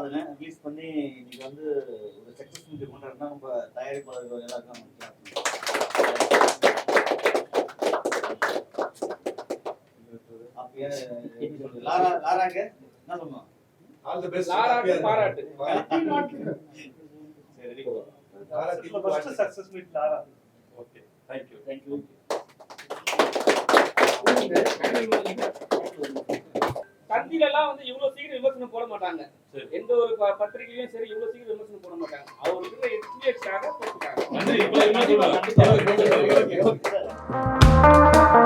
சாதனை ரிலீஸ் பண்ணி இன்னைக்கு வந்து ஒரு சக்ஸஸ் மீட் கொண்டாடுனா நம்ம தயாரிப்பாளர்கள் எல்லாருக்கும் பாராட்டு. தந்தில எல்லாம் வந்து இவ்வளவு சீக்கிரம் விமர்சனம் போட மாட்டாங்க. சரி. எந்த ஒரு ப- பத்திரிகையிலும் சரி இவ்வளவு சீக்கிரம் விமர்சனம் போட மாட்டாங்க. அவர் இருக்கிற எக்ஸ்பீரியன்ஸ்க்காக போட்டுருக்காங்க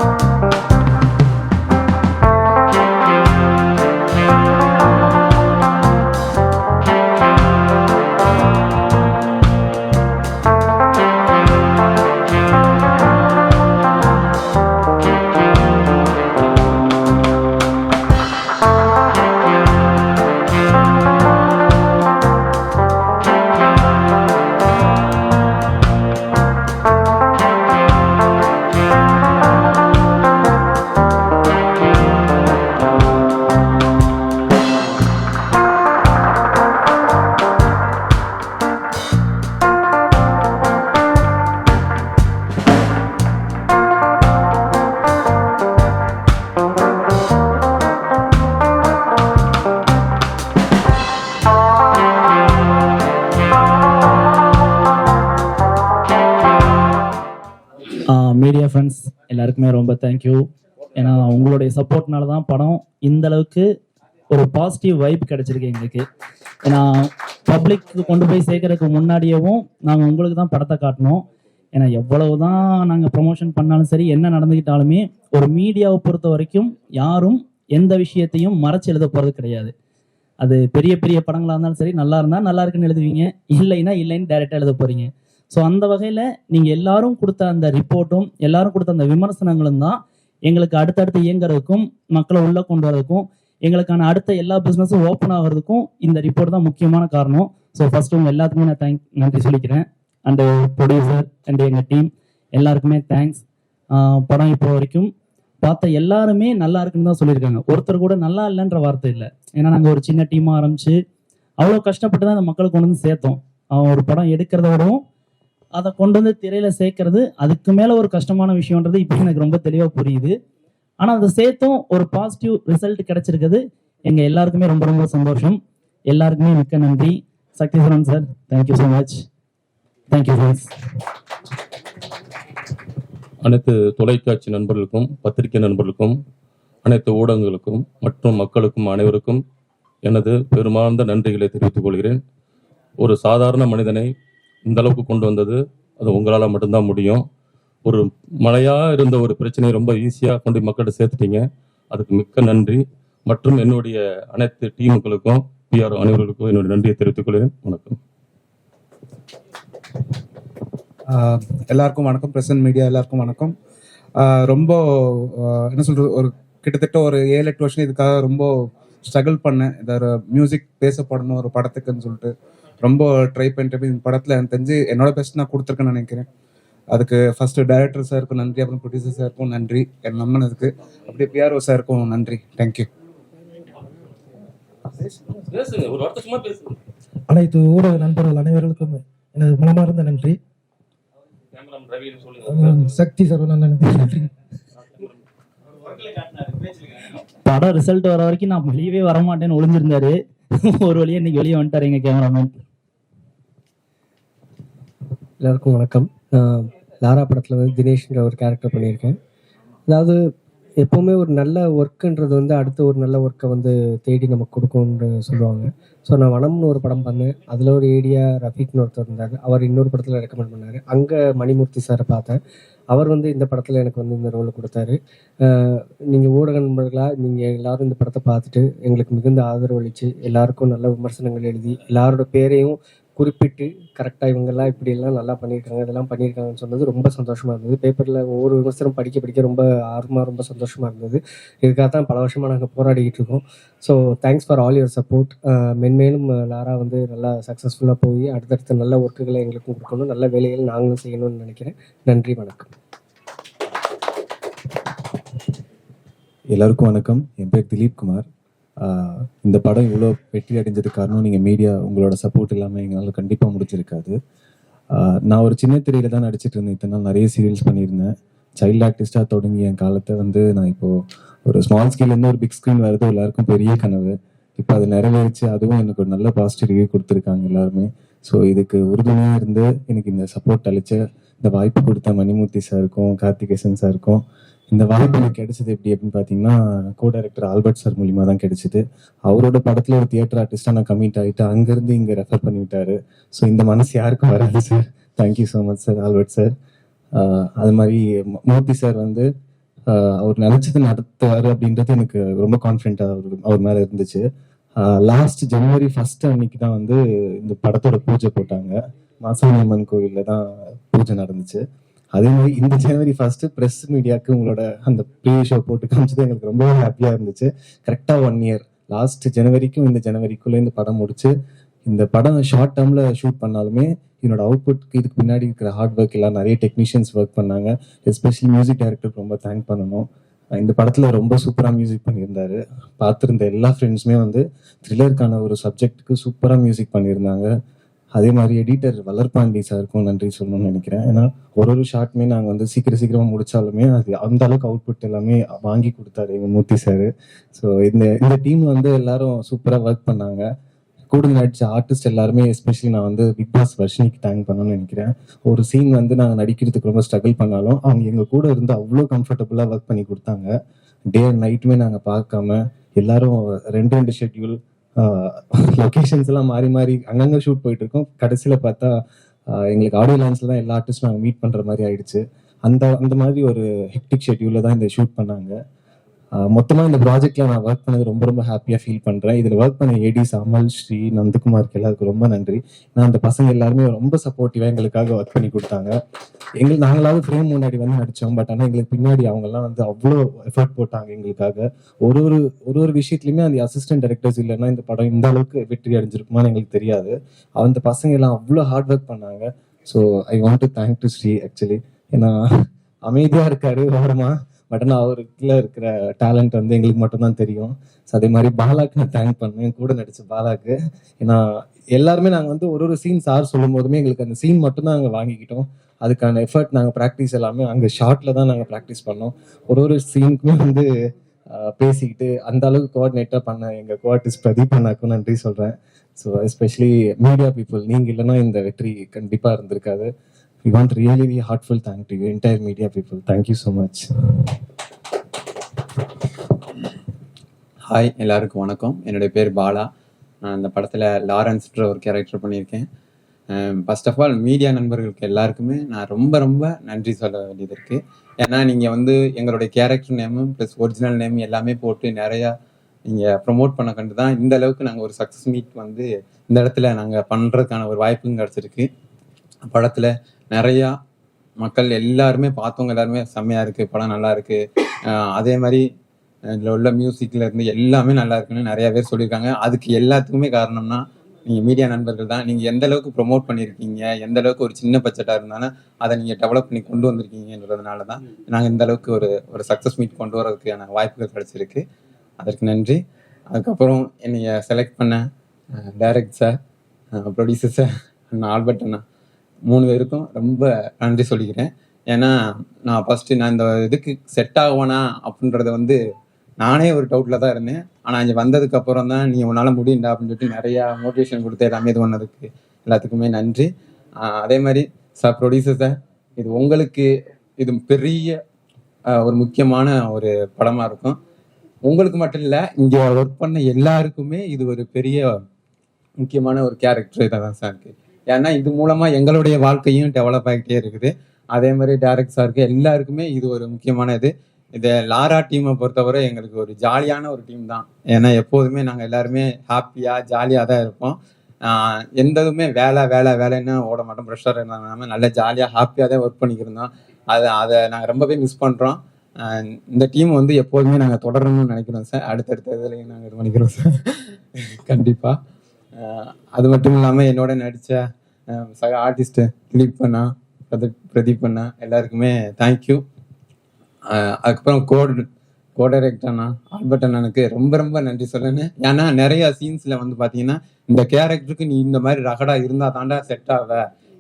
மீடியா ஃப்ரெண்ட்ஸ் எல்லாருக்குமே ரொம்ப தேங்க்யூ ஏன்னா உங்களுடைய சப்போர்ட்னால தான் படம் இந்த அளவுக்கு ஒரு பாசிட்டிவ் வைப் கிடைச்சிருக்கு எங்களுக்கு. ஏன்னா பப்ளிக்கு கொண்டு போய் சேர்க்கறதுக்கு முன்னாடியேவும் நாங்கள் உங்களுக்கு தான் படத்தை காட்டினோம் ஏன்னா எவ்வளவு தான் நாங்கள் ப்ரொமோஷன் பண்ணாலும் சரி என்ன நடந்துக்கிட்டாலுமே ஒரு மீடியாவை பொறுத்த வரைக்கும் யாரும் எந்த விஷயத்தையும் மறைச்சு எழுத போகிறது கிடையாது. அது பெரிய பெரிய படங்களாக இருந்தாலும் சரி நல்லா இருந்தால் நல்லா இருக்குன்னு எழுதுவீங்க. இல்லைன்னா இல்லைன்னு டைரெக்டாக எழுத போகிறீங்க ஸோ அந்த வகையில் நீங்கள் எல்லாரும் கொடுத்த அந்த ரிப்போர்ட்டும் எல்லாரும் கொடுத்த அந்த விமர்சனங்களும் தான் எங்களுக்கு அடுத்தடுத்து இயங்குறதுக்கும் மக்களை உள்ளே கொண்டு வரதுக்கும் எங்களுக்கான அடுத்த எல்லா பிஸ்னஸும் ஓப்பன் ஆகிறதுக்கும் இந்த ரிப்போர்ட் தான் முக்கியமான காரணம். ஸோ ஃபர்ஸ்ட் உங்கள் எல்லாத்துக்குமே நான் தேங்க் நன்றி சொல்லிக்கிறேன். அண்டு ப்ரொடியூசர் அண்ட் எங்கள் டீம் எல்லாருக்குமே தேங்க்ஸ் படம் இப்போ வரைக்கும் பார்த்த எல்லாருமே நல்லா இருக்குன்னு தான் சொல்லியிருக்காங்க. ஒருத்தர் கூட நல்லா இல்லைன்ற வார்த்தை இல்லை. ஏன்னா நாங்கள் ஒரு சின்ன டீமாக ஆரம்பித்து அவ்வளோ கஷ்டப்பட்டு தான் அந்த மக்களுக்கு கொண்டு வந்து சேர்த்தோம். அவன் ஒரு படம் எடுக்கிறத விடவும் அதை கொண்டு வந்து திரையில சேர்க்கறது அதுக்கு மேல ஒரு கஷ்டமான விஷயம்ன்றது இப்போ எனக்கு ரொம்ப தெளிவா புரியுது. ஆனா அதை சேர்த்தும் ஒரு பாசிட்டிவ் ரிசல்ட் கிடைச்சிருக்குது. எங்க எல்லாருக்குமே ரொம்ப ரொம்ப சந்தோஷம். எல்லாருக்குமே மிக்க நன்றி. Sakthiswaran sir thank you so much thank you friends அனைத்து தொலைக்காட்சி நண்பர்களுக்கும் பத்திரிகை நண்பர்களுக்கும் அனைத்து ஊடகங்களுக்கும் மற்றும் மக்களுக்கும் அனைவருக்கும் எனது பெருமார்ந்த நன்றிகளை தெரிவித்துக் கொள்கிறேன். ஒரு சாதாரண மனிதனை இந்த அளவுக்கு கொண்டு வந்தது. அது உங்களால் மட்டும்தான் முடியும். ஒரு மழையாக இருந்த ஒரு பிரச்சனையை ரொம்ப ஈஸியாக கொண்டு மக்கள்கிட்ட சேர்த்துட்டீங்க. அதுக்கு மிக்க நன்றி. மற்றும் என்னுடைய அனைத்து டீமுகளுக்கும் பிஆர் அனைவர்களுக்கும் என்னுடைய நன்றியை தெரிவித்துக் கொள்கிறேன். வணக்கம். எல்லாருக்கும் வணக்கம். பிரசன்ட் மீடியா எல்லாருக்கும் வணக்கம். ரொம்ப என்ன சொல்றது ஒரு கிட்டத்தட்ட ஒரு ஏழு எட்டு வருஷம் இதுக்காக ரொம்ப ஸ்ட்ரகிள் பண்ணேன். இந்த மியூசிக் பேசப்படணும் ஒரு படத்துக்குன்னு சொல்லிட்டு. ரொம்ப ட்ரை பண்ணிட்டு இந்த படத்தில் எனக்கு தெரிஞ்சு என்னோட பெஸ்ட் நான் கொடுத்துருக்கேன்னு நினைக்கிறேன். அதுக்கு ஃபர்ஸ்ட் டைரக்டர் சாருக்கும் நன்றி அப்புறம் ப்ரொடியூசர் சாருக்கும் நன்றி. என் நம்பினதுக்கு அப்படியே பிஆர்ஓ சாருக்கும் நன்றி தேங்க்யூ பேசுங்க ஒரு வார்த்தை சும்மா பேசுங்க அனைத்து ஊடக நண்பர்கள் அனைவர்களுக்கும் எனது மனமார்ந்த நன்றி. சக்தி சரவணன் நன்றி. படம் ரிசல்ட் வர வரைக்கும் நான் வெளியவே வர மாட்டேன்னு ஒளிஞ்சிருந்தாரு. ஒரு வழியா இன்னைக்கு வெளியே வந்துட்டாரு எங்க கேமராமேன் எல்லாருக்கும் வணக்கம். நான் லாரா படத்தில் வந்து தினேஷ்ன்ற ஒரு கேரக்டர் பண்ணியிருக்கேன். அதாவது எப்போவுமே ஒரு நல்ல ஒர்க்குன்றது வந்து அடுத்த ஒரு நல்ல ஒர்க்கை வந்து தேடி நமக்கு கொடுக்கும்னு சொல்லுவாங்க. ஸோ நான் வனம்னு ஒரு படம் பண்ணேன். அதில் ஒரு ஏடியா ரஃபீக்னு ஒருத்தர் இருந்தார். அவர் இன்னொரு படத்தில் ரெக்கமெண்ட் பண்ணார். அங்கே மணிமூர்த்தி சாரை பார்த்தேன். அவர் வந்து இந்த படத்தில் எனக்கு வந்து இந்த ரோல் கொடுத்தாரு. நீங்கள் ஊடக நண்பர்களாக நீங்கள் எல்லாரும் இந்த படத்தை பார்த்துட்டு எங்களுக்கு மிகுந்த ஆதரவு அளித்து எல்லாருக்கும் நல்ல விமர்சனங்கள் எழுதி எல்லாரோட பேரையும் குறிப்பிட்டு கரெக்டாக இவங்கெல்லாம் இப்படியெல்லாம் நல்லா பண்ணியிருக்காங்க இதெல்லாம் பண்ணியிருக்காங்கன்னு சொன்னது ரொம்ப சந்தோஷமாக இருந்தது. பேப்பரில் ஒவ்வொரு விமர்சனம் படிக்க படிக்க ரொம்ப ஆர்வமாக ரொம்ப சந்தோஷமாக இருந்தது. இதுக்காக தான் பல வருஷமாக நாங்கள் போராடிக்கிட்டு இருக்கோம். So thanks for all your support மென்மேலும் லாரா வந்து நல்லா சக்ஸஸ்ஃபுல்லாக போய் அடுத்தடுத்த நல்ல ஒர்க்குகளை எங்களுக்கும் கொடுக்கணும். நல்ல வேலைகள் நாங்களும் செய்யணும்னு நினைக்கிறேன். நன்றி வணக்கம். எல்லாருக்கும் வணக்கம். என் பேர் திலீப் குமார். இந்த படம் இவ்வளோ வெற்றி அடைஞ்சதுக்கு காரணம் நீங்கள் மீடியா உங்களோட சப்போர்ட் இல்லாமல் எங்களால் கண்டிப்பாக முடிச்சிருக்காது நான் ஒரு சின்ன திரையில தான் நடிச்சிட்டு இருந்தேன். இத்தனை நாள் நிறைய சீரியல்ஸ் பண்ணியிருந்தேன். சைல்ட் ஆர்டிஸ்டாக தொடங்கி என் காலத்தை வந்து நான் இப்போது ஒரு ஸ்மால் ஸ்கேல்லேருந்து ஒரு பிக் ஸ்க்ரீன் வரது எல்லாருக்கும் பெரிய கனவு. இப்போ அது நிறைவேறிச்சு. அதுவும் எனக்கு ஒரு நல்ல பாசிட்டிவ் ரிவ்யூ கொடுத்துருக்காங்க எல்லாருமே. ஸோ இதுக்கு உறுதுணையாக இருந்து எனக்கு இந்த சப்போர்ட் அளித்த இந்த வாய்ப்பு கொடுத்த மணிமூர்த்தி சாருக்கும் கார்த்திகேசன் சாருக்கும் இந்த வாய்ப்பு எனக்கு கிடைச்சது எப்படி அப்படின்னு பார்த்தீங்கன்னா கோ டைரக்டர் ஆல்பர்ட் சார் மூலியமா தான் கிடைச்சது. அவரோட படத்தில் ஒரு தியேட்டர் ஆர்டிஸ்டாக நான் கம்மிட் ஆகிட்டு அங்கேருந்து இங்கே ரெஃபர் பண்ணி விட்டாரு. ஸோ இந்த மனசு யாருக்கும் வராது sir thank you so much sir Albert sir. அது மாதிரி மூர்த்தி சார் வந்து அவர் நினைச்சது நடத்துவார் அப்படின்றது எனக்கு ரொம்ப கான்ஃபிடென்ட்டாக அவர் அவர் மேலே இருந்துச்சு. லாஸ்ட் ஜனவரி ஃபர்ஸ்ட் அன்னைக்கு தான் வந்து இந்த படத்தோட பூஜை போட்டாங்க. மாசாணியம்மன் கோவிலில் தான் பூஜை நடந்துச்சு. அதே மாதிரி இந்த ஜனவரி ஃபர்ஸ்ட் ப்ரெஸ் மீடியாவுக்கு உங்களோட அந்த ப்ரீ ஷோ போட்டு காமிச்சது எங்களுக்கு ரொம்ப ஹாப்பியாக இருந்துச்சு. கரெக்டாக ஒன் இயர் லாஸ்ட் ஜனவரிக்கும் இந்த ஜனவரிக்குள்ளே இந்த படம் முடிச்சு இந்த படம் ஷார்ட் டேர்மில் ஷூட் பண்ணாலுமே என்னோட அவுட்புட்க்கு இதுக்கு பின்னாடி இருக்கிற ஹார்ட் ஒர்க் எல்லாம் நிறைய டெக்னீஷியன்ஸ் ஒர்க் பண்ணாங்க. எஸ்பெஷலி மியூசிக் டைரக்டருக்கு ரொம்ப தேங்க் பண்ணணும். இந்த படத்தில் ரொம்ப சூப்பராக மியூசிக் பண்ணியிருந்தாரு. பார்த்துருந்த எல்லா ஃப்ரெண்ட்ஸுமே வந்து த்ரில்லருக்கான ஒரு சப்ஜெக்ட்டுக்கு சூப்பராக மியூசிக் பண்ணியிருந்தாங்க. அதே மாதிரி எடிட்டர் வளர்ப்பாண்டி சாருக்கும் நன்றி சொல்லணும்னு நினைக்கிறேன். ஏன்னா ஒரு ஒரு ஷார்ட்மே நாங்கள் வந்து சீக்கிரம் சீக்கிரமாக முடிச்சாலுமே அது அந்த அளவுக்கு அவுட்புட் எல்லாமே வாங்கி கொடுத்தாரு எங்கள் மூர்த்தி சார் ஸோ இந்த இந்த டீம் வந்து எல்லாரும் சூப்பராக ஒர்க் பண்ணாங்க. கூட நடிச்ச ஆர்டிஸ்ட் எல்லாருமே எஸ்பெஷலி நான் வந்து பிக் பாஸ் வர்ஷினிக்கு தேங்க் பண்ணணும்னு நினைக்கிறேன். ஒரு சீன் வந்து நாங்கள் நடிக்கிறதுக்கு ரொம்ப ஸ்ட்ரகிள் பண்ணாலும் அவங்க எங்கள் கூட இருந்து அவ்வளோ கம்ஃபர்டபுளாக ஒர்க் பண்ணி கொடுத்தாங்க. டே அண்ட் நைட்டுமே நாங்கள் பார்க்காம எல்லாரும் ரெண்டு ரெண்டு ஷெட்யூல் லொக்கேஷன்ஸ் எல்லாம் மாறி மாறி அங்கங்கே ஷூட் போயிட்டு இருக்கோம் கடைசியில் பார்த்தா எங்களுக்கு ஆடியோ லான்ஸில் தான் எல்லா ஆர்டிஸ்டும் நாங்கள் மீட் பண்ணுற மாதிரி ஆயிடுச்சு. அந்த அந்த மாதிரி ஒரு ஹெக்டிக் ஷெட்யூலில் தான் இந்த ஷூட் பண்ணாங்க. மொத்தமாக இந்த ப்ராஜெக்ட்ல நான் ஒர்க் பண்ணது ரொம்ப ரொம்ப ஹாப்பியாக ஃபீல் பண்ணுறேன் இதில் ஒர்க் பண்ண ஏடிஸ் அமல் ஸ்ரீ நந்தகுமாருக்கு எல்லாருக்கும் ரொம்ப நன்றி. நான் அந்த பசங்க எல்லாருமே ரொம்ப சப்போர்ட்டிவாக எங்களுக்காக ஒர்க் பண்ணி கொடுத்தாங்க. எங்களுக்கு நாங்களாவது ஃப்ரேம் முன்னாடி வந்து நடித்தோம் பட் ஆனால் எங்களுக்கு பின்னாடி அவங்கெல்லாம் வந்து அவ்வளோ எஃபர்ட் போட்டாங்க எங்களுக்காக. ஒரு ஒரு ஒரு ஒரு விஷயத்துலையுமே அந்த அசிஸ்டன்ட் டைரக்டர்ஸ் இல்லைன்னா இந்த படம் இந்த அளவுக்கு வெற்றி அடைஞ்சிருக்குமான்னு எங்களுக்கு தெரியாது. அந்த பசங்க எல்லாம் அவ்வளோ ஹார்ட் ஒர்க் பண்ணாங்க. So I want to thank to Sri actually ஏன்னா அமைதியாக இருக்காரு ஓரமா. பட் ஆனால் அவருக்குள்ள இருக்கிற டேலண்ட் வந்து எங்களுக்கு மட்டும்தான் தெரியும். ஸோ அதே மாதிரி பாலாக்கு நான் தேங்க் பண்ணேன். கூட நடிச்ச பாலாக்கு. ஏன்னா எல்லாருமே நாங்கள் வந்து ஒரு ஒரு சீன் சார் சொல்லும் போதுமே எங்களுக்கு அந்த சீன் மட்டும்தான் நாங்கள் வாங்கிக்கிட்டோம். அதுக்கான எஃபர்ட் நாங்கள் ப்ராக்டிஸ் எல்லாமே அங்கே ஷார்ட்ல தான் நாங்கள் ப்ராக்டிஸ் பண்ணோம். ஒரு ஒரு சீனுக்குமே வந்து பேசிக்கிட்டு அந்த அளவுக்கு கோஆர்டினேட்டாக பண்ண எங்கள் கோஆர்டிஸ்ட் பிரதீப் அண்ணாக்கும் நன்றி சொல்கிறேன் ஸோ எஸ்பெஷலி மீடியா பீப்புள் நீங்கள் இல்லைன்னா இந்த வெற்றி கண்டிப்பாக இருந்திருக்காது. We want really thank to you, entire media media Thank you so much hi எல்லாருக்கும் வணக்கம். என்னுடைய பேர் பாலா. நான் இந்த படத்தில் லாரன்ஸ்ன்ற ஒரு கேரக்டர் பண்ணியிருக்கேன். ஃபர்ஸ்ட் ஆஃப் ஆல் மீடியா நண்பர்களுக்கு எல்லாருக்குமே நான் ரொம்ப ரொம்ப நன்றி சொல்ல வேண்டியது இருக்குது ஏன்னா நீங்கள் வந்து எங்களுடைய கேரக்டர் நேமும் ப்ளஸ் ஒரிஜினல் நேம் எல்லாமே போட்டு நிறையா நீங்கள் ப்ரொமோட் பண்ண கண்டு தான் இந்த அளவுக்கு நாங்கள் ஒரு சக்ஸஸ் மீட் வந்து இந்த இடத்துல நாங்கள் பண்ணுறதுக்கான ஒரு வாய்ப்பும் கிடச்சிருக்கு. படத்தில் நிறையா மக்கள் எல்லாருமே பார்த்தவங்க எல்லாருமே செம்மையாக இருக்குது படம் நல்லா இருக்குது அதே மாதிரி இதில் உள்ள மியூசிக்கில் இருந்து எல்லாமே நல்லா இருக்குன்னு நிறைய பேர் சொல்லியிருக்காங்க. அதுக்கு எல்லாத்துக்குமே காரணம்னா நீங்கள் மீடியா நண்பர்கள் தான். நீங்கள் எந்த அளவுக்கு ப்ரொமோட் பண்ணியிருக்கீங்க எந்த அளவுக்கு ஒரு சின்ன பட்ஜெட்டாக இருந்தாலும் அதை நீங்கள் டெவலப் பண்ணி கொண்டு வந்திருக்கீங்கன்றதுனால தான் நாங்கள் இந்த அளவுக்கு ஒரு ஒரு சக்ஸஸ் மீட் கொண்டு வரதுக்கான வாய்ப்புகள் கிடைச்சிருக்கு. அதற்கு நன்றி. அதுக்கப்புறம் என்னைய செலக்ட் பண்ண டைரக்ட் சார் ப்ரொடியூசர் சார் அண்ணா ஆல்பர்ட் அண்ணா. மூணு பேருக்கும் ரொம்ப நன்றி சொல்லிக்கிறேன். ஏன்னா நான் ஃபஸ்ட்டு நான் இந்த இதுக்கு செட் ஆகுவேனா அப்படின்றத வந்து நானே ஒரு டவுட்டில் தான் இருந்தேன். ஆனால் இங்கே வந்ததுக்கு அப்புறம் தான் நீ உன்னால் முடியுண்டா அப்படின்னு சொல்லிட்டு நிறையா மோட்டிவேஷன் கொடுத்து எல்லாமே இது பண்ணதுக்கு எல்லாத்துக்குமே நன்றி. அதே மாதிரி சார் ப்ரொடியூசர் சார் இது உங்களுக்கு இது பெரிய ஒரு முக்கியமான ஒரு படமாக இருக்கும். உங்களுக்கு மட்டும் இல்லை இங்கே ஒர்க் பண்ண எல்லாருக்குமே இது ஒரு பெரிய முக்கியமான ஒரு கேரக்டர் இதாக தான் சார் இருக்குது ஏன்னா இது மூலமாக எங்களுடைய வாழ்க்கையும் டெவலப் ஆகிட்டே இருக்குது. அதே மாதிரி டேரக்ட் சாருக்கு எல்லாருக்குமே இது ஒரு முக்கியமான இது இது லாரா டீமை பொறுத்தவரை எங்களுக்கு ஒரு ஜாலியான ஒரு டீம் தான். ஏன்னா எப்போதுமே நாங்கள் எல்லாருமே ஹாப்பியாக ஜாலியாக தான் இருப்போம். எந்ததுமே வேலை வேலை வேலைன்னு ஓட மாட்டோம். ப்ரெஷர் இல்லாமல் நல்ல ஜாலியாக ஹாப்பியாக தான் ஒர்க் பண்ணிக்கிருந்தோம் அதை அதை நாங்கள் ரொம்பவே மிஸ் பண்ணுறோம் இந்த டீம் வந்து எப்போதுமே நாங்கள் தொடரணும்னு நினைக்கிறோம் சார் அடுத்தடுத்த இதுலையும் நாங்கள் இது பண்ணிக்கிறோம் சார் கண்டிப்பாக அது மட்டும் இல்லாமல் என்னோட நடித்த சக ஆர்டிஸ்ட்டு திலீப் பண்ணா பிரதீப் பிரதீப் அண்ணா எல்லாருக்குமே தேங்க்யூ அதுக்கப்புறம் கோட் கோ டைரக்டர்னா ஆல்பர்ட் அண்ணனுக்கு ரொம்ப ரொம்ப நன்றி சொல்லணும். ஏன்னா நிறைய சீன்ஸில் வந்து பார்த்தீங்கன்னா இந்த கேரக்டருக்கு நீ இந்த மாதிரி ரகடா இருந்தால் தாண்டா செட் ஆவ.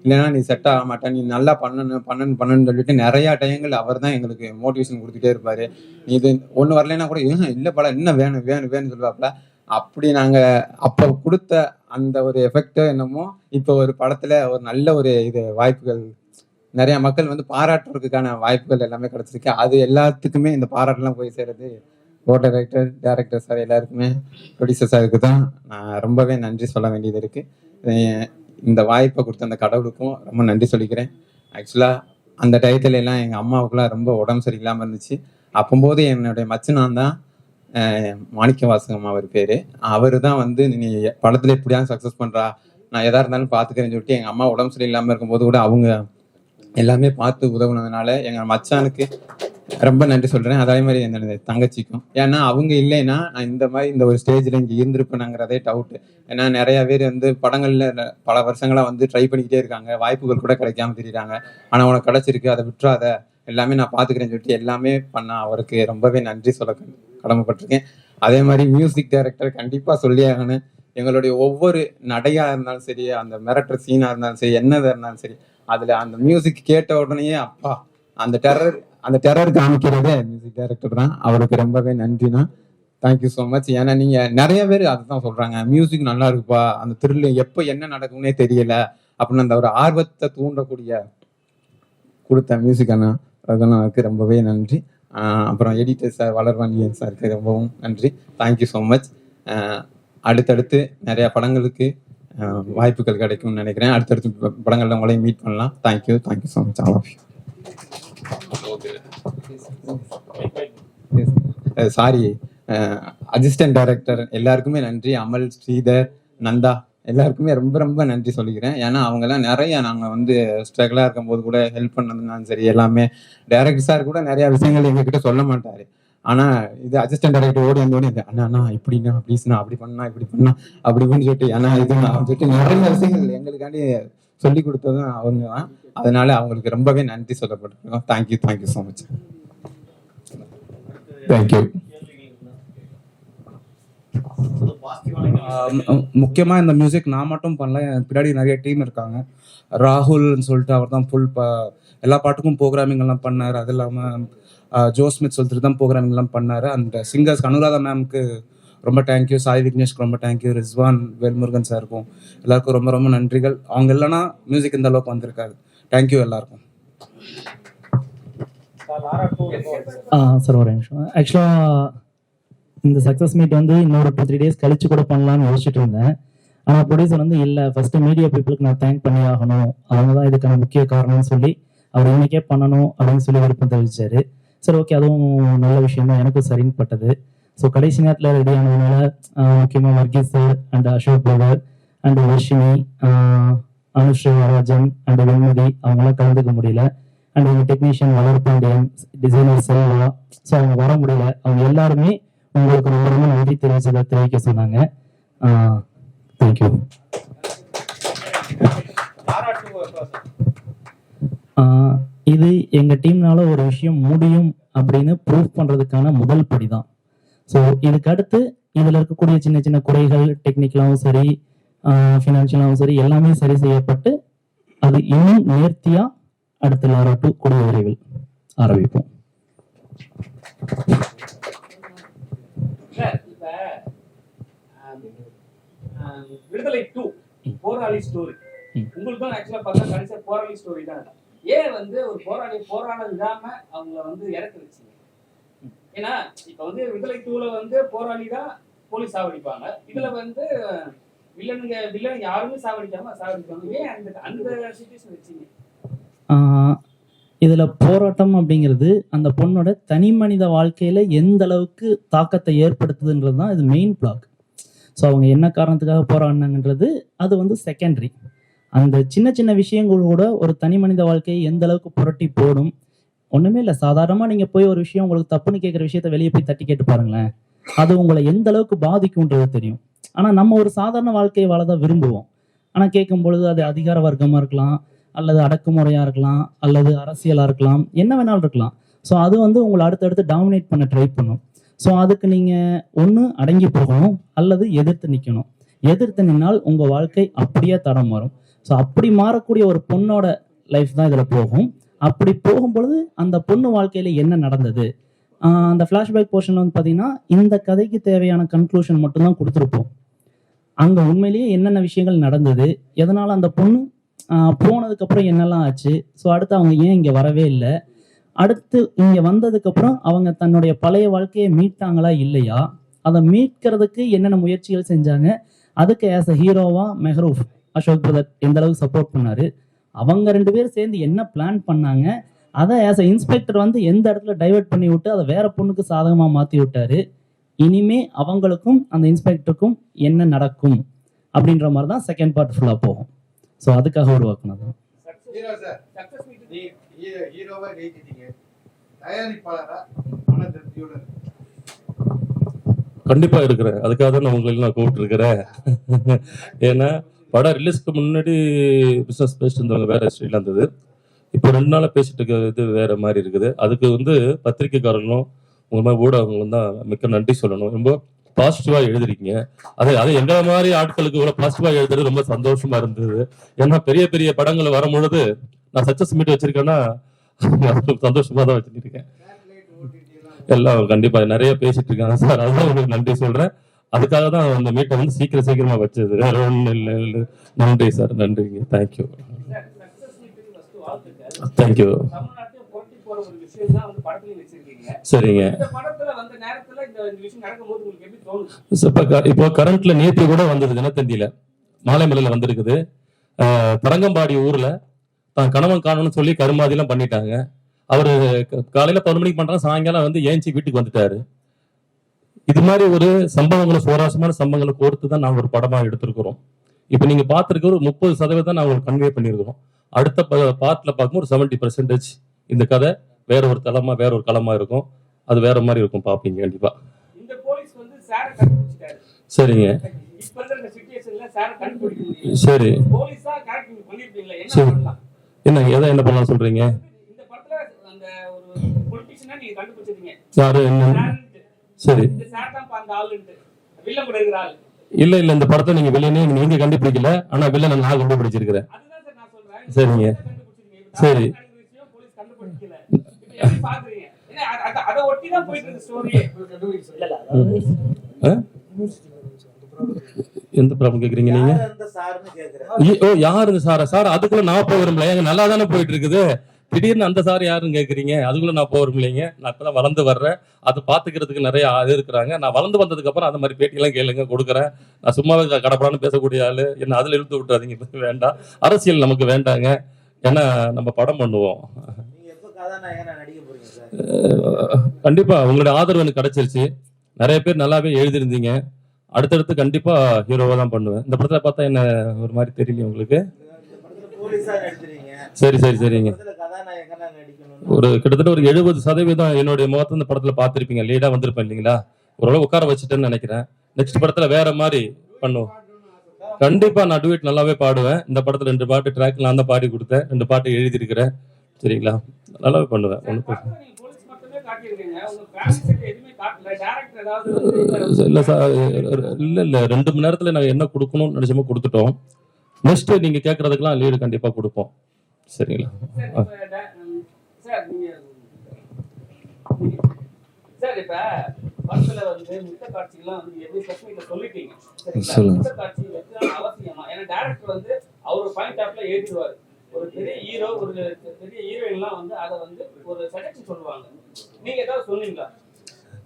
இல்லைன்னா நீ செட் ஆக மாட்ட. நீ நல்லா பண்ணணும் பண்ணணும் பண்ணணும்னு சொல்லிட்டு நிறையா டைங்கள் அவர் தான் எங்களுக்கு மோட்டிவேஷன் கொடுத்துட்டே இருப்பார். நீ இது ஒன்று வரலைன்னா கூட இல்லை படம் என்ன வேணும் வேணும் வேணும்னு சொல்லுவாப்புல அப்படி நாங்கள் அப்போ கொடுத்த அந்த ஒரு எஃபெக்டோ என்னமோ இப்போ ஒரு படத்தில் ஒரு நல்ல ஒரு இது வாய்ப்புகள். நிறையா மக்கள் வந்து பாராட்டுறதுக்கான வாய்ப்புகள் எல்லாமே கிடச்சிருக்கு. அது எல்லாத்துக்குமே இந்த பாராட்டுலாம் போய் சேருது. கோ டைரக்டர் டேரக்டர் சார் எல்லாருக்குமே ப்ரொடியூசர் சாருக்கு தான் நான் ரொம்பவே நன்றி சொல்ல வேண்டியது இருக்குது இந்த வாய்ப்பை கொடுத்த அந்த கடவுளுக்கும் ரொம்ப நன்றி சொல்லிக்கிறேன். ஆக்சுவலாக அந்த டயத்துல எல்லாம் எங்கள் அம்மாவுக்குலாம் ரொம்ப உடம்பு சரியில்லாமல் இருந்துச்சு. அப்போம்போது என்னுடைய மச்சனான் தான் மாணிக்க வாசகம் அவர் பேர். அவர் தான் வந்து நீ படத்தில் எப்படியாவது சக்ஸஸ் பண்ணுறா நான் எதா இருந்தாலும் பார்த்துக்கிறேன்னு சொல்லிட்டு எங்கள் அம்மா உடம்பு சரியில்லாமல் இருக்கும்போது கூட அவங்க எல்லாமே பார்த்து உதவுனதுனால எங்கள் மச்சானுக்கு ரொம்ப நன்றி சொல்கிறேன் அதே மாதிரி என்னோட தங்கச்சிக்கும். ஏன்னா அவங்க இல்லைன்னா நான் இந்த மாதிரி இந்த ஒரு ஸ்டேஜில் இங்கே இருந்திருப்பேனாங்கிறதே டவுட்டு ஏன்னா நிறைய பேர் வந்து படங்களில் பல வருஷங்களாக வந்து ட்ரை பண்ணிக்கிட்டே இருக்காங்க. வாய்ப்புகள் கூட கிடைக்காம தெரியுறாங்க. ஆனால் உனக்கு கிடைச்சிருக்கு. அதை விட்டுறாத. எல்லாமே நான் பார்த்துக்கிறேன்னு சொல்லிட்டு எல்லாமே பண்ண அவருக்கு ரொம்பவே நன்றி சொல்லக்கணும். கடமைப்பட்டிருக்கேன். அதே மாதிரி மியூசிக் டைரக்டர் கண்டிப்பாக சொல்லி ஆகணும். எங்களுடைய ஒவ்வொரு நடையாக இருந்தாலும் சரி அந்த மிரட்டுற சீனாக இருந்தாலும் சரி என்னதாக இருந்தாலும் சரி அதில் அந்த மியூசிக் கேட்ட உடனேயே அப்பா அந்த டெரர் அந்த டெரர் காமிக்கிறதே மியூசிக் டைரக்டர் தான். அவருக்கு ரொம்பவே நன்றிண்ணா. தேங்க்யூ ஸோ மச் ஏன்னா நீங்கள் நிறைய பேர் அதுதான் சொல்கிறாங்க மியூசிக் நல்லா இருக்குப்பா. அந்த த்ரில் எப்போ என்ன நடக்கும்னே தெரியல. அப்படின்னு அந்த ஒரு ஆர்வத்தை தூண்டக்கூடிய கொடுத்த மியூசிக் அண்ணா. ரகுநாவுக்கு ரொம்பவே நன்றி. அப்புறம் எடிட்டர் சார் வளர்வாணியன் சாருக்கு ரொம்பவும் நன்றி. தேங்க்யூ ஸோ மச் அடுத்தடுத்து நிறையா படங்களுக்கு வாய்ப்புகள் கிடைக்கும்னு நினைக்கிறேன். அடுத்தடுத்து ப- படங்கள்ல உங்களையும் மீட் பண்ணலாம். Thank you thank you so much all of sorry assistant director எல்லாருக்குமே நன்றி. அமல் ஸ்ரீதர் நந்தா எல்லாருக்குமே ரொம்ப ரொம்ப நன்றி சொல்லிக்கிறேன். ஏன்னா அவங்கெல்லாம் நிறைய நாங்கள் வந்து ஸ்ட்ரகிளாக இருக்கும்போது கூட ஹெல்ப் பண்ணதுனாலும் சரி எல்லாமே டைரக்டர் சார் கூட நிறைய விஷயங்கள் எங்ககிட்ட சொல்ல மாட்டார். ஆனால் இது அசிஸ்டன்ட் டைரக்டர் ஓடி வந்தோடனே இது, அண்ணா அண்ணா இப்படிண்ணா ப்ளீஸ்ண்ணா அப்படி பண்ணா இப்படி பண்ணா அப்படி இப்படின்னு சொல்லிட்டு ஏன்னா இது அப்படின்னு சொல்லிட்டு நிறைய விஷயங்கள் எங்களுக்காண்டி சொல்லி கொடுத்ததும் அவங்க தான். அதனால அவங்களுக்கு ரொம்பவே நன்றி சொல்லப்பட்டிருக்கோம். Thank you thank you so much thank you முக்கியமாக இந்த மியூசிக் நான் மட்டும் பண்ணல என் பின்னாடி நிறைய டீம் இருக்காங்க. ராகுல்னு சொல்லிட்டு அவர் தான் ஃபுல் எல்லா பாட்டுக்கும் ப்ரோக்ராமிங் எல்லாம் பண்ணார். அது இல்லாமல் ஜோஸ்மித் சொல்லிட்டு தான் ப்ரோக்ராமிங் எல்லாம் பண்ணார். அந்த சிங்கர்ஸ் அனுராதா மேம்க்கு ரொம்ப தேங்க்யூ சாய் விக்னேஷ்க்கு ரொம்ப தேங்க்யூ ரிஸ்வான் வேல்முருகன் சாருக்கும் எல்லாருக்கும் ரொம்ப ரொம்ப நன்றிகள். அவங்க இல்லைன்னா மியூசிக் இந்த அளவுக்கு வந்திருக்காது. தேங்க்யூ எல்லாருக்கும். சார் ஒரு நிமிஷம். ஆக்சுவலாக இந்த சக்ஸஸ் மீட் வந்து இன்னொரு டூ த்ரீ டேஸ் கழிச்சு கூட பண்ணலாம்னு யோசிச்சுட்டு இருந்தேன். ஆனால் ப்ரொடியூசர் வந்து இல்லை ஃபர்ஸ்ட் மீடியா பீப்புளுக்கு நான் தேங்க் பண்ணி ஆகணும். அவங்க தான் இதுக்கான முக்கிய காரணம்னு சொல்லி அவர் இன்னைக்கே பண்ணணும் அப்படின்னு சொல்லி விருப்பம் தெரிவிச்சாரு. சரி ஓகே அதுவும் நல்ல விஷயம் தான் எனக்கும் சரின்னு பட்டது. ஸோ கடைசி நேரத்தில் ரெடி ஆனதுனால முக்கியமாக Varghese sir and Ashok Pawar and Varshini Anushree Rajan and Venmathi அவங்களாம் கலந்துக்க முடியல. அண்ட் எங்கள் technician Valarpandian designer Selva. So அவங்க வர முடியல. அவங்க எல்லாருமே உங்களுக்கு ரொம்ப ரொம்ப நன்றி தெரிவிச்சதை தெரிவிக்க சொன்னாங்க. தேங்க்யூ இது எங்கள் டீம்னால ஒரு விஷயம் முடியும் அப்படின்னு ப்ரூவ் பண்ணுறதுக்கான முதல் படி தான் ஸோ இதுக்கு அடுத்து இதில் இருக்கக்கூடிய சின்ன சின்ன குறைகள் டெக்னிக்கலாகவும் சரி ஃபினான்ஷியலாகவும் சரி எல்லாமே சரி செய்யப்பட்டு அது இன்னும் நேர்த்தியாக அடுத்த லாரா டூ கூடிய விரைவில் ஆரம்பிப்போம் சார் இப்ப ஆம், ஆம், விடுதலை டூ போராளி ஸ்டோரி. உங்களுக்கு தான் ஆக்சுவலா பார்த்தா கடைசியா போராளி ஸ்டோரி தான் ஏன் வந்து ஒரு போராளி போராட விடாம அவங்கள வந்து இறக்க வச்சீங்க? ஏன்னா இப்ப வந்து விடுதலை டூல வந்து போராளி தான் போலீஸ் சாவடிப்பாங்க. இதுல வந்து வில்லனுங்க வில்லன் யாருமே சாவடிக்காம சாவடிப்பாங்க. ஏன் அந்த அந்த சுச்சுவேஷன் வச்சீங்க? இதுல போராட்டம் அப்படிங்கிறது அந்த பொண்ணோட தனி மனித வாழ்க்கையில எந்த அளவுக்கு தாக்கத்தை ஏற்படுத்துதுன்றது தான் இது மெயின் பிளாக் ஸோ அவங்க என்ன காரணத்துக்காக போராடினாங்கன்றது அது வந்து செகண்டரி அந்த சின்ன சின்ன விஷயங்கள் கூட ஒரு தனி மனித வாழ்க்கையை எந்த அளவுக்கு புரட்டி போடும் ஒன்றுமே இல்லை. சாதாரணமாக நீங்கள் போய் ஒரு விஷயம் உங்களுக்கு தப்புன்னு கேட்குற விஷயத்த வெளியே போய் தட்டி கேட்டு பாருங்களேன். அது உங்களை எந்த அளவுக்கு பாதிக்கும்ன்றது தெரியும். ஆனால் நம்ம ஒரு சாதாரண வாழ்க்கையை வாழதான் விரும்புவோம். ஆனால் கேட்கும் பொழுது அது அதிகார வர்க்கமாக இருக்கலாம் அல்லது அடக்குமுறையாக இருக்கலாம் அல்லது அரசியலாக இருக்கலாம் என்ன வேணாலும் இருக்கலாம். ஸோ அது வந்து உங்களை அடுத்தடுத்து டாமினேட் பண்ண ட்ரை பண்ணும். ஸோ அதுக்கு நீங்கள் ஒன்று அடங்கி போகணும் அல்லது எதிர்த்து நிற்கணும் எதிர்த்து நின்னால் உங்கள் வாழ்க்கை அப்படியே தடம் மாறும். ஸோ அப்படி மாறக்கூடிய ஒரு பொண்ணோட லைஃப் தான் இதில் போகும். அப்படி போகும்பொழுது அந்த பொண்ணு வாழ்க்கையில் என்ன நடந்தது? அந்த ஃப்ளாஷ்பேக் போர்ஷன் வந்து பார்த்தீங்கன்னா இந்த கதைக்கு தேவையான கன்க்ளூஷன் மட்டும்தான் கொடுத்துருப்போம். அங்கே உண்மையிலேயே என்னென்ன விஷயங்கள் நடந்தது? எதனால் அந்த பொண்ணு போனதுக்கப்புறம் என்னெல்லாம் ஆச்சு? ஸோ அடுத்து அவங்க ஏன் இங்கே வரவே இல்லை? அடுத்து இங்கே வந்ததுக்கப்புறம் அவங்க தன்னுடைய பழைய வாழ்க்கையை மீட்டாங்களா இல்லையா? அதை மீட்கிறதுக்கு என்னென்ன முயற்சிகள் செஞ்சாங்க? அதுக்கு ஆஸ் அ ஹீரோவா மெஹரூப் அசோக் பிரதர் எந்த அளவுக்கு சப்போர்ட் பண்ணாரு? அவங்க ரெண்டு பேரும் சேர்ந்து என்ன பிளான் பண்ணாங்க? அதை ஆஸ் அ இன்ஸ்பெக்டர் வந்து எந்த இடத்துல டைவர்ட் பண்ணி விட்டு அதை வேற பொண்ணுக்கு சாதகமாக மாற்றி விட்டாரு? இனிமே அவங்களுக்கும் அந்த இன்ஸ்பெக்டருக்கும் என்ன நடக்கும்? அப்படின்ற மாதிரி தான் செகண்ட் பார்ட் ஃபுல்லாக போகும். ஸோ அதுக்காக உருவாக்குனது. சக்சஸ் ஹீரோவா ஜெயிச்சிட்டீங்க. தயாரிப்பாளரா? மன திருப்தியோட கண்டிப்பா இருக்கிறேன். அதுக்காக தான் நான் உங்களுக்கு நான் கூப்பிட்டுருக்கிறேன். ஏன்னா படம் ரிலீஸ்க்கு முன்னாடி பிசினஸ் பேசிட்டு இருந்தவங்க வேற ஸ்டைல இருந்தது. இப்போ ரெண்டு நாளாக பேசிட்டு இருக்க இது வேற மாதிரி இருக்குது. அதுக்கு வந்து பத்திரிக்கைக்காரங்களும் உங்க மாதிரி ஊடகங்களும் தான் மிக்க நன்றி சொல்லணும். ரொம்ப பாசிட்டிவா எழுதுறீங்க அது அது எங்களை மாதிரி ஆட்களுக்கு இவ்வளோ பாசிட்டிவா எழுதுறது ரொம்ப சந்தோஷமா இருந்தது. ஏன்னா பெரிய பெரிய படங்கள் வரும் பொழுது நான் சச்சஸ் மீட் வச்சிருக்கேன்னா சந்தோஷமா தான் வச்சிருக்கேன். எல்லாம் கண்டிப்பா நிறைய பேசிட்டு இருக்காங்க சார். அதான் உங்களுக்கு நன்றி சொல்றேன். அதுக்காக தான் அந்த மீட்டை வந்து சீக்கிரம் சீக்கிரமா வச்சது. வேற ஒன்றும் இல்லை இல்லை. நன்றி சார் நன்றிங்க தேங்க்யூ தேங்க்யூ சரிங்க. க- இப்போ கரண்ட்ல நேற்று கூட வந்தது தினத்தந்தியில. மாலைமலையில வந்திருக்குது. ஆஹ், தரங்கம்பாடி ஊர்ல தான் கணவன் காணணும்னு சொல்லி கருமாதிலாம் பண்ணிட்டாங்க. அவரு காலையில பதினொரு மணிக்கு பண்றாங்க சாயங்காலம் வந்து ஏஞ்சி வீட்டுக்கு வந்துட்டாரு. இது மாதிரி ஒரு சம்பவங்களை சுவாரஸ்யமான சம்பவங்களை கோர்த்து தான் நாங்க ஒரு படமா எடுத்திருக்கிறோம். இப்போ நீங்க பார்த்திருக்க ஒரு முப்பது சதவீதம் நாங்க உங்களுக்கு கன்வே பண்ணியிருக்கிறோம். அடுத்த பார்ட்ல பார்க்கும்போது ஒரு செவன்டி பர்சன்டேஜ் இந்த கதை வேற ஒரு தளமா வேற ஒரு களமா இருக்கும். அது வேற மாதிரி இருக்கும் பாப்பீங்க கண்டிப்பா. இந்த போலீஸ் வந்து சாரை கண்டுபிடிச்சிட்டாரு. சரிங்க. சிச்சுவேஷன்ல சாரை என்ன சரி. பண்ணலாம் என்ன எதை என்ன பண்ணலாம் சொல்றீங்க? இந்த படத்துல அந்த ஒரு பொலிட்டிஷியனா நீங்க கண்டுபிடிச்சிருக்கீங்க. யாரு என்ன. சரி இல்ல இல்ல இந்த படத்தை நீங்க வில்லனே நீங்க கண்டுபிடிக்கல. ஆனா வில்லனை நான் கண்டுபிடிச்சிருக்கிறேன். அதுதான் சார் நான் சொல்றேன். சரிங்க. சரி. அத- அத- அதை ஒட்டி தான் போயிட்டு இருக்கு ஸ்டோரியே ஆ? எந்த ப்ராப்ளம் கேக்குறீங்க நீங்க? ஓ யாருங்க சார்? சார் அதுக்குள்ள நான் போக விரும்பல ஏங்க நல்லா தானே போயிட்டு இருக்குது திடீர்னு அந்த சார் யாருன்னு கேக்குறீங்க? அதுக்குள்ள நான் போக விரும்பலைங்க. நான் இப்பதான் வளர்ந்து வர்றேன். அது பாத்துக்கிறதுக்கு நிறைய ஆள் இருக்கிறாங்க. நான் வளர்ந்து வந்ததுக்கு அப்புறம் அந்த மாதிரி பேட்டியெல்லாம் கேளுங்க கொடுக்குறேன். நான் சும்மாவே கடப்படான்னு பேசக்கூடிய ஆளு. என்ன அதுல இழுத்து விட்டுறாதீங்க. இது வேண்டாம். அரசியல் நமக்கு வேண்டாங்க. ஏன்னா நம்ம படம் பண்ணுவோம். நீங்க எப்ப கதாநாயகனா நடிக்க போறீங்க சார்? அஹ் கண்டிப்பா. உங்களுடைய ஆதரவு எனக்கு கிடைச்சிருச்சு. நிறைய பேர் நல்லாவே எழுதிருந்தீங்க அடுத்தடுத்து கண்டிப்பா ஹீரோவா தான் பண்ணுவேன். இந்த படத்துல பார்த்தா என்ன ஒரு மாதிரி தெரியல உங்களுக்கு? சரி சரி சரிங்க. ஒரு கிட்டத்தட்ட ஒரு எழுபது சதவீதம் என்னுடைய முகத்தை இந்த படத்துல பார்த்துருப்பீங்க. லீடா வந்திருப்பேன் இல்லைங்களா? ஓரளவு உட்கார வச்சுட்டேன்னு நினைக்கிறேன். நெக்ஸ்ட் படத்துல வேற மாதிரி பண்ணுவோம். கண்டிப்பா நான் டுவேட் நல்லாவே பாடுவேன். இந்த படத்துல ரெண்டு பாட்டு ட்ராக் நான் தான் பாடி கொடுத்தேன். ரெண்டு பாட்டு எழுதியிருக்கிறேன். சரிங்களா? நல்லாவே பண்ணுவேன். ஒன்றும் இல்ல சார் இல்ல இல்ல. ரெண்டு மணி நேரத்துல நாங்க என்ன கொடுக்கணும்னு நினைச்சோமோ கொடுத்துட்டோம். நெக்ஸ்ட் நீங்க கேட்கறதுக்கெல்லாம் லீடு கண்டிப்பா கொடுப்போம். சரிங்களா? சார் இப்ப படத்துல வந்து முத்த காட்சிகள்லாம் வந்து எப்படி ஸ்பெசிஃபிக்ல சொல்லிட்டீங்க. முத்த காட்சி அவசியமா. ஏன்னா டேரக்டர் வந்து அவர் பாயிண்ட் ஆஃப்ல ஏற்றுவார் ஒரு பெரிய ஹீரோ ஒரு பெரிய ஹீரோயின்லாம் வந்து அதை வந்து ஒரு சஜஷன் சொல்லுவாங்க. நீங்க ஏதாவது சொன்னீங்களா?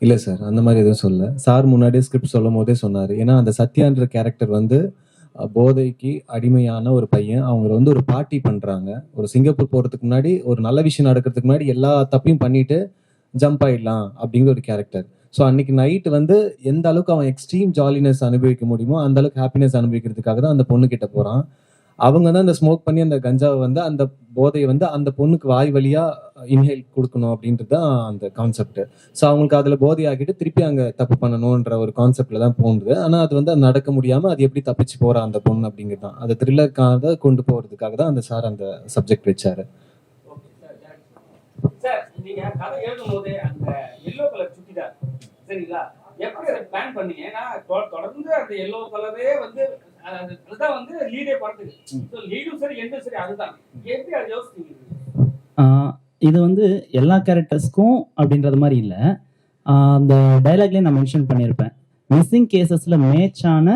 இல்லை சார் அந்த மாதிரி எதுவும் சொல்ல சார் முன்னாடியே ஸ்கிரிப்ட் சொல்லும் போதே சொன்னார். ஏன்னா அந்த சத்யான்ற கேரக்டர் வந்து போதைக்கு அடிமையான ஒரு பையன். அவங்க வந்து ஒரு பார்ட்டி பண்ணுறாங்க ஒரு சிங்கப்பூர் போகிறதுக்கு முன்னாடி ஒரு நல்ல விஷயம் நடக்கிறதுக்கு முன்னாடி எல்லா தப்பையும் பண்ணிட்டு ஜம்ப் ஆயிடலாம் அப்படிங்கிற ஒரு கேரக்டர் ஸோ அன்னைக்கு நைட் வந்து எந்த அளவுக்கு அவன் எக்ஸ்ட்ரீம் ஜாலினஸ் அனுபவிக்க முடியுமோ அந்த அளவுக்கு ஹாப்பினஸ் அனுபவிக்கிறதுக்காக தான் அந்த பொண்ணு கிட்ட போகிறான் அவங்க தான் அந்த ஸ்மோக் பண்ணி அந்த கஞ்சாவை வந்து அந்த போதையை வந்து அந்த பொண்ணுக்கு வாய் வழியா இன்ஹேல் கொடுக்கணும் அப்படின்றது தான் அந்த கான்செப்ட் ஸோ அவங்களுக்கு அதில் போதை ஆகிட்டு திருப்பி அங்கே தப்பு பண்ணணுன்ற ஒரு கான்செப்டில் தான் போகுது. ஆனால் அது வந்து நடக்க முடியாமல் அது எப்படி தப்பிச்சு போகிற அந்த பொண்ணு அப்படிங்கிறது தான் அது த்ரில்லருக்காக கொண்டு போகிறதுக்காக தான் அந்த சார் அந்த சப்ஜெக்ட் வச்சாரு. சார் நீங்க கதை எழுதும் அந்த எல்லோ கலர் சுட்டிதார் சரிங்களா? எப்படி அதை பிளான் பண்ணீங்க? ஏன்னா தொடர்ந்து அந்த எல்லோ கலரே வந்து அதுதான் வந்து லீடே படத்துக்கு லீடும் சரி எண்டும் சரி அதுதான். எப்படி அதை யோசிச்சீங்க ஆஹ் இது வந்து எல்லா கேரக்டர்ஸ்க்கும் அப்படின்றது மாதிரி இல்லை. அந்த டைலாக்லேயே நான் மென்ஷன் பண்ணியிருப்பேன். மிஸ்ஸிங் கேசஸில் மேட்சான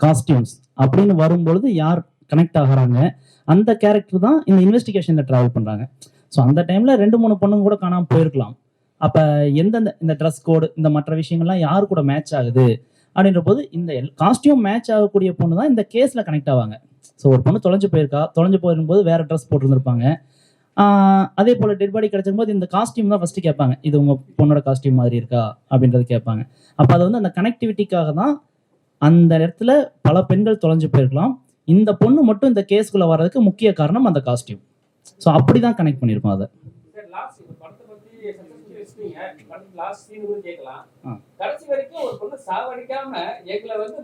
காஸ்டியூம்ஸ் அப்படின்னு வரும்பொழுது யார் கனெக்ட் ஆகுறாங்க அந்த கேரக்டர் தான் இந்த இன்வெஸ்டிகேஷனில் ட்ராவல் பண்ணுறாங்க ஸோ அந்த டைமில் ரெண்டு மூணு பொண்ணுங்க கூட காணாமல் போயிருக்கலாம். அப்போ எந்தெந்த இந்த ட்ரெஸ் கோடு இந்த மற்ற விஷயங்கள்லாம் யார் கூட மேட்ச் ஆகுது அப்படின்ற போது இந்த காஸ்டியூம் மேட்ச் ஆகக்கூடிய பொண்ணு தான் இந்த கேஸில் கனெக்ட் ஆவாங்க. ஸோ ஒரு பொண்ணு தொலைஞ்சு போயிருக்கா? தொலைஞ்சு போயிருக்கும்போது வேற ட்ரெஸ் போட்டிருந்துருப்பாங்க. அதே போல் டெட் பாடி கிடைச்சிருக்கும் இந்த காஸ்டியூம் தான் ஃபஸ்ட்டு கேட்பாங்க. இது உங்கள் பொண்ணோட காஸ்டியூம் மாதிரி இருக்கா? அப்படின்றது கேட்பாங்க. அப்போ அது வந்து அந்த கனெக்டிவிட்டிக்காக தான் அந்த இடத்துல பல பெண்கள் தொலைஞ்சு போயிருக்கலாம். இந்த பொண்ணு மட்டும் இந்த கேஸ்க்குள்ளே வர்றதுக்கு முக்கிய காரணம் அந்த காஸ்டியூம் ஸோ அப்படி தான் கனெக்ட் பண்ணியிருக்கோம் அதை. லாஸ்ட் சீன் கூட கேட்கலாம். கடைசி வரைக்கும் ஒரு பொண்ணு சாவடிக்காம எங்களை வந்து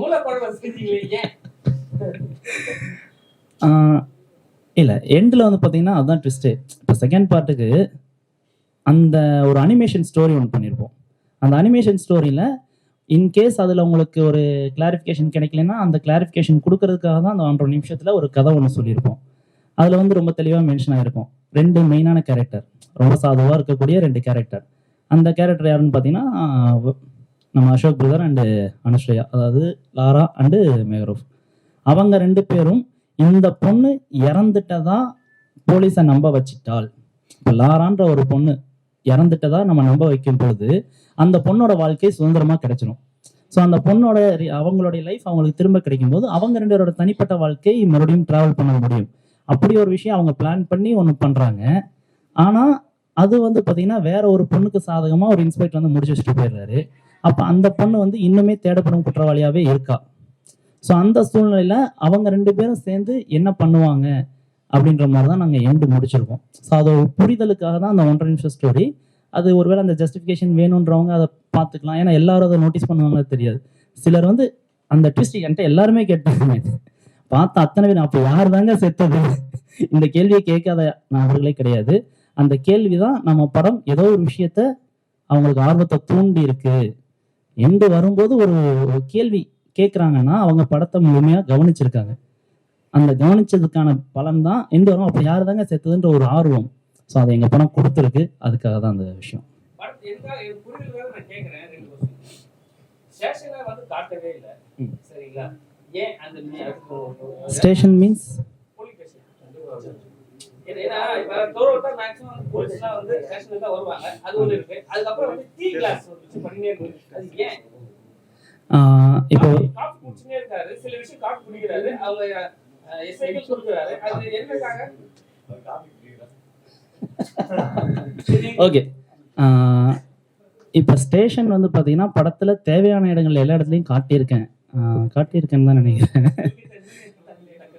மூலப்படவை செஞ்சீங்களே இல்ல எண்டில் வந்து பார்த்தீங்கன்னா அதுதான் ட்விஸ்ட்டு இப்போ செகண்ட் பார்ட்டுக்கு அந்த ஒரு அனிமேஷன் ஸ்டோரி ஒன்று பண்ணியிருப்போம் அந்த அனிமேஷன் ஸ்டோரியில் இன்கேஸ் அதில் உங்களுக்கு ஒரு கிளாரிஃபிகேஷன் கிடைக்கலன்னா அந்த கிளாரிஃபிகேஷன் கொடுக்கறதுக்காக தான் அந்த ஒன்றரை நிமிஷத்தில் ஒரு கதை ஒன்று சொல்லியிருப்போம். அதில் வந்து ரொம்ப தெளிவாக மென்ஷன் ஆகிருக்கும் ரெண்டு மெயினான கேரக்டர் ரொம்ப சாதுவாக இருக்கக்கூடிய ரெண்டு கேரக்டர் அந்த கேரக்டர் யாருன்னு பார்த்தீங்கன்னா நம்ம அசோக் பிரதர் அண்டு அனுஸ்ரயா அதாவது லாரா அண்டு மேகரூஃப் அவங்க ரெண்டு பேரும் இந்த பொண்ணு இறந்துட்டதா போலீஸை நம்ப வச்சிட்டால் இப்போ லாரான்ற ஒரு பொண்ணு இறந்துட்டதா நம்ம நம்ப வைக்கும் பொழுது அந்த பொண்ணோட வாழ்க்கை சுதந்திரமாக கிடைச்சிடும் ஸோ அந்த பொண்ணோட அவங்களுடைய லைஃப் அவங்களுக்கு திரும்ப கிடைக்கும் போது அவங்க ரெண்டு பேரோட தனிப்பட்ட வாழ்க்கை மறுபடியும் ட்ராவல் பண்ண முடியும். அப்படி ஒரு விஷயம் அவங்க பிளான் பண்ணி ஒன்று பண்ணுறாங்க ஆனால் அது வந்து பார்த்தீங்கன்னா வேற ஒரு பொண்ணுக்கு சாதகமாக ஒரு இன்ஸ்பெக்டர் வந்து முடிச்சு வச்சுட்டு போயிடுறாரு. அப்போ அந்த பொண்ணு வந்து இன்னுமே தேடப்படும் குற்றவாளியாகவே இருக்கா? ஸோ அந்த சூழ்நிலையில் அவங்க ரெண்டு பேரும் சேர்ந்து என்ன பண்ணுவாங்க அப்படின்ற மாதிரி தான் நாங்கள் எண்டு முடிச்சிருக்கோம். ஸோ அது ஒரு புரிதலுக்காக தான் அந்த ஒன்றரை நிமிஷம் ஸ்டோரி அது ஒருவேளை அந்த ஜஸ்டிஃபிகேஷன் வேணுன்றவங்க அதை பார்த்துக்கலாம். ஏன்னா எல்லாரும் அதை நோட்டீஸ் பண்ணுவாங்க தெரியாது. சிலர் வந்து அந்த ட்விஸ்ட் என்கிட்ட எல்லாருமே கேட்டாங்க. பார்த்தா அத்தனை பேர் அப்போ யார் தாங்க செத்தது? இந்த கேள்வியை கேட்காத நான் அவர்களே கிடையாது. அந்த கேள்வி தான் நம்ம படம் ஏதோ ஒரு விஷயத்த அவங்களுக்கு ஆர்வத்தை தூண்டி இருக்கு. எண்டு வரும்போது ஒரு கேள்வி கேட்குறாங்கன்னா அவங்க படத்தை முழுமையாக கவனிச்சிருக்காங்க. அந்த கவனிச்சதுக்கான பலன் தான் எண்டு வரும். அப்போ யார் தாங்க செத்ததுன்ற ஒரு ஆர்வம். ஸோ அதை எங்கள் படம் கொடுத்துருக்கு. அதுக்காக தான் அந்த விஷயம். ஸ்டேஷனை மீன்ஸ் ஏன்னா இப்ப தோரோட்டா மேக்ஸிமம் போலீஸ்லாம் வந்து ஸ்டேஷனுக்கு தான் வருவாங்க. அது ஒன்று இருக்கு. அதுக்கப்புறம் வந்து டீ கிளாஸ் வச்சு பண்ணினே இருக்கு. அது ஏன்? இப்போ காஃபி குடிச்சுனே இருக்காரு. சில விஷயம் காஃபி குடிக்கிறாரு. அவங்க எஸ்ஐக்கு கொடுக்குறாரு. அது என்னக்காக ஓகே. இப்போ ஸ்டேஷன் வந்து பார்த்தீங்கன்னா படத்தில் தேவையான இடங்கள்ல எல்லா இடத்துலையும் காட்டியிருக்கேன். காட்டியிருக்கேன்னு தான் நினைக்கிறேன்.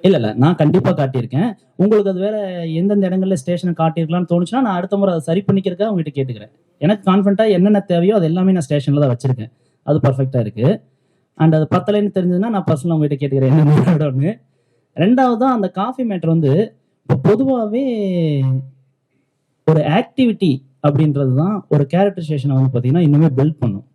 இல்லை இல்லை நான் கண்டிப்பாக காட்டியிருக்கேன். உங்களுக்கு அது வேற எந்தெந்த இடங்கள்ல ஸ்டேஷனை காட்டியிருக்கலாம்னு தோணுச்சுன்னா நான் அடுத்த முறை அதை சரி பண்ணிக்கிறதுக்காக உங்ககிட்ட கேட்டுக்கிறேன். எனக்கு கான்ஃபிடண்டா என்னென்ன தேவையோ அது எல்லாமே நான் ஸ்டேஷனில் தான் வச்சிருக்கேன். அது பர்ஃபெக்டா இருக்கு. அண்ட் அது பத்தலைன்னு தெரிஞ்சதுன்னா நான் பர்சனலாக உங்ககிட்ட கேட்டுக்கிறேன். என்ன ஒன்று ரெண்டாவது தான் அந்த காஃபி மேட்டர் வந்து இப்போ பொதுவாகவே ஒரு ஆக்டிவிட்டி அப்படின்றது தான் ஒரு கேரக்டரைசேஷனை வந்து பார்த்தீங்கன்னா இன்னுமே பில்ட் பண்ணும்.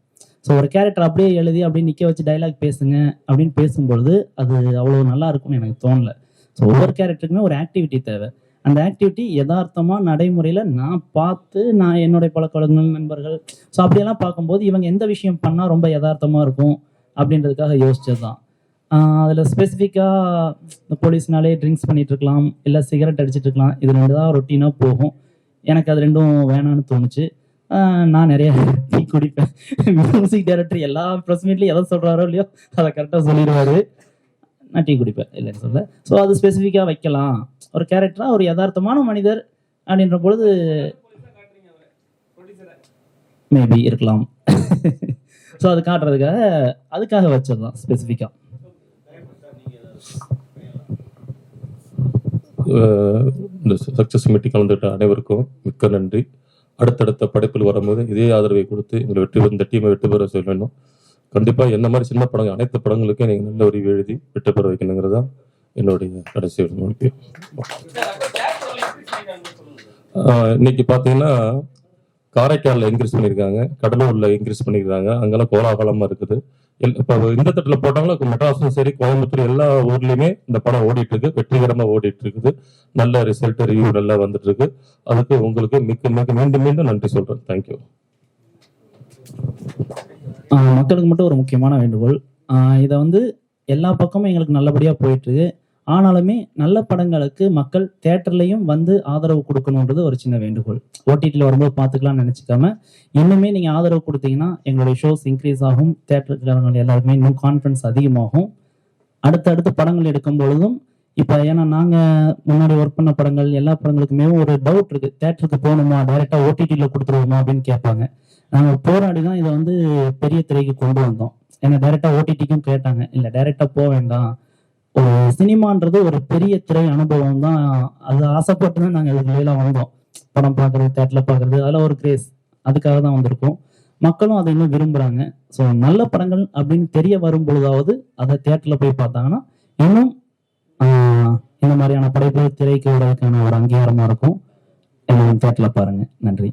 ஸோ ஒரு கேரக்டர் அப்படியே எழுதி அப்படியே நிற்க வச்சு டைலாக் பேசுங்க அப்படின்னு பேசும்பொழுது அது அவ்வளோ நல்லா இருக்கும்னு எனக்கு தோணல. ஸோ ஒவ்வொரு கேரக்டருக்குமே ஒரு ஆக்டிவிட்டி தேவை. அந்த ஆக்டிவிட்டி யதார்த்தமாக நடைமுறையில் நான் பார்த்து நான் என்னுடைய பழக்க வழக்கங்கள் நண்பர்கள் ஸோ அப்படியெல்லாம் பார்க்கும்போது இவங்க எந்த விஷயம் பண்ணால் ரொம்ப யதார்த்தமாக இருக்கும் அப்படின்றதுக்காக யோசிச்சது தான் அதில் ஸ்பெசிஃபிக்காக இந்த போலீஸ்னாலே ட்ரிங்க்ஸ் பண்ணிகிட்டு இருக்கலாம் இல்லை சிகரெட் அடிச்சிட்டு இருக்கலாம் இது ரெண்டு தான் ரொட்டீனாக போகும். எனக்கு அது ரெண்டும் வேணாம்னு தோணுச்சு. நான் நிறைய டீ குடிப்பேன். மியூசிக் டைரக்டர் எல்லா ப்ரெஸ் மீட்லையும் எதை சொல்கிறாரோ இல்லையோ அதை கரெக்டாக சொல்லிடுவாரு. நான் டீ குடிப்பேன் இல்லைன்னு சொல்ல ஸோ அது ஸ்பெசிஃபிக்காக வைக்கலாம். ஒரு கேரக்டராக ஒரு யதார்த்தமான மனிதர் அப்படின்ற பொழுது மேபி இருக்கலாம். ஸோ அது காட்டுறதுக்காக அதுக்காக வச்சது தான் ஸ்பெசிஃபிக்காக இந்த சக்சஸ் மீட்டிங் கலந்துட்ட அனைவருக்கும் மிக்க நன்றி. அடுத்தடுத்த படைப்பில் வரும்போது இதே ஆதரவை கொடுத்து எங்களை வெற்றி பெற- இந்த டீமை வெற்றி பெற சொல்ல வேண்டும். கண்டிப்பாக என்ன மாதிரி சின்ன படங்கள் அனைத்து படங்களுக்கும் நீங்கள் நல்ல ஒரு எழுதி வெற்றி பெற வைக்கணுங்கிறது தான் என்னுடைய கடைசி நோக்கி ஆஹ் இன்னைக்கு பார்த்தீங்கன்னா காரைக்காலில் இன்க்ரீஸ் பண்ணியிருக்காங்க கடலூரில் இன்க்ரீஸ் பண்ணியிருக்காங்க அங்கெல்லாம் கோலாகலமாக இருக்குது. இப்போ இந்த தட்டில் போட்டாலும் மெட்ராஸும் சரி கோயம்புத்தூர் எல்லா ஊர்லேயுமே இந்த படம் ஓடிட்டு இருக்கு வெற்றிகரமாக ஓடிட்டு இருக்குது நல்ல ரிசல்ட் ரிவ்யூ நல்லா வந்துட்டு இருக்கு அதுக்கு உங்களுக்கு மிக்க மிக்க மீண்டும் மீண்டும் நன்றி சொல்கிறேன் தேங்க்யூ மக்களுக்கு மட்டும் ஒரு முக்கியமான வேண்டுகோள். இதை வந்து எல்லா பக்கமும் எங்களுக்கு நல்லபடியாக போயிட்டு இருக்கு ஆனாலுமே நல்ல படங்களுக்கு மக்கள் தேட்டர்லையும் வந்து ஆதரவு கொடுக்கணுன்றது ஒரு சின்ன வேண்டுகோள். ஓடிடியில் வரும்போது பார்த்துக்கலாம்னு நினச்சிக்காம இன்னுமே நீங்கள் ஆதரவு கொடுத்தீங்கன்னா எங்களுடைய ஷோஸ் இன்க்ரீஸ் ஆகும் தேட்டருக்காரங்கள் எல்லாருமே இன்னும் கான்ஃபிடன்ஸ் அதிகமாகும். அடுத்தடுத்து படங்கள் எடுக்கும் பொழுதும் இப்போ ஏன்னா நாங்கள் முன்னாடி ஒர்க் பண்ண படங்கள் எல்லா படங்களுக்குமே ஒரு டவுட் இருக்குது தேட்டருக்கு போகணுமா? டைரெக்டாக ஓடிடியில் கொடுத்துருவோமா? அப்படின்னு கேட்பாங்க. நாங்கள் போராடி தான் இதை வந்து பெரிய திரைக்கு கொண்டு வந்தோம். ஏன்னா டைரெக்டாக ஓடிடிக்கும் கேட்டாங்க. இல்லை டைரெக்டாக போக வேண்டாம். சினிமான்றது ஒரு பெரிய திரை அனுபவம் தான். அது ஆசைப்பட்டு தான் நாங்கள் இதுலாம் வந்தோம். படம் பார்க்குறது தேட்டரில் பார்க்குறது அதில் ஒரு கிரேஸ் அதுக்காக தான் வந்திருக்கோம். மக்களும் அதை இன்னும் விரும்புகிறாங்க ஸோ நல்ல படங்கள் அப்படின்னு தெரிய வரும் பொழுதாவது அதை தேட்டரில் போய் பார்த்தாங்கன்னா இன்னும் இந்த மாதிரியான படைப்புகள் திரைக்கு விடுறதுக்கான ஒரு அங்கீகாரமாக இருக்கும். எல்லாரும் தேட்டரில் பாருங்கள் நன்றி.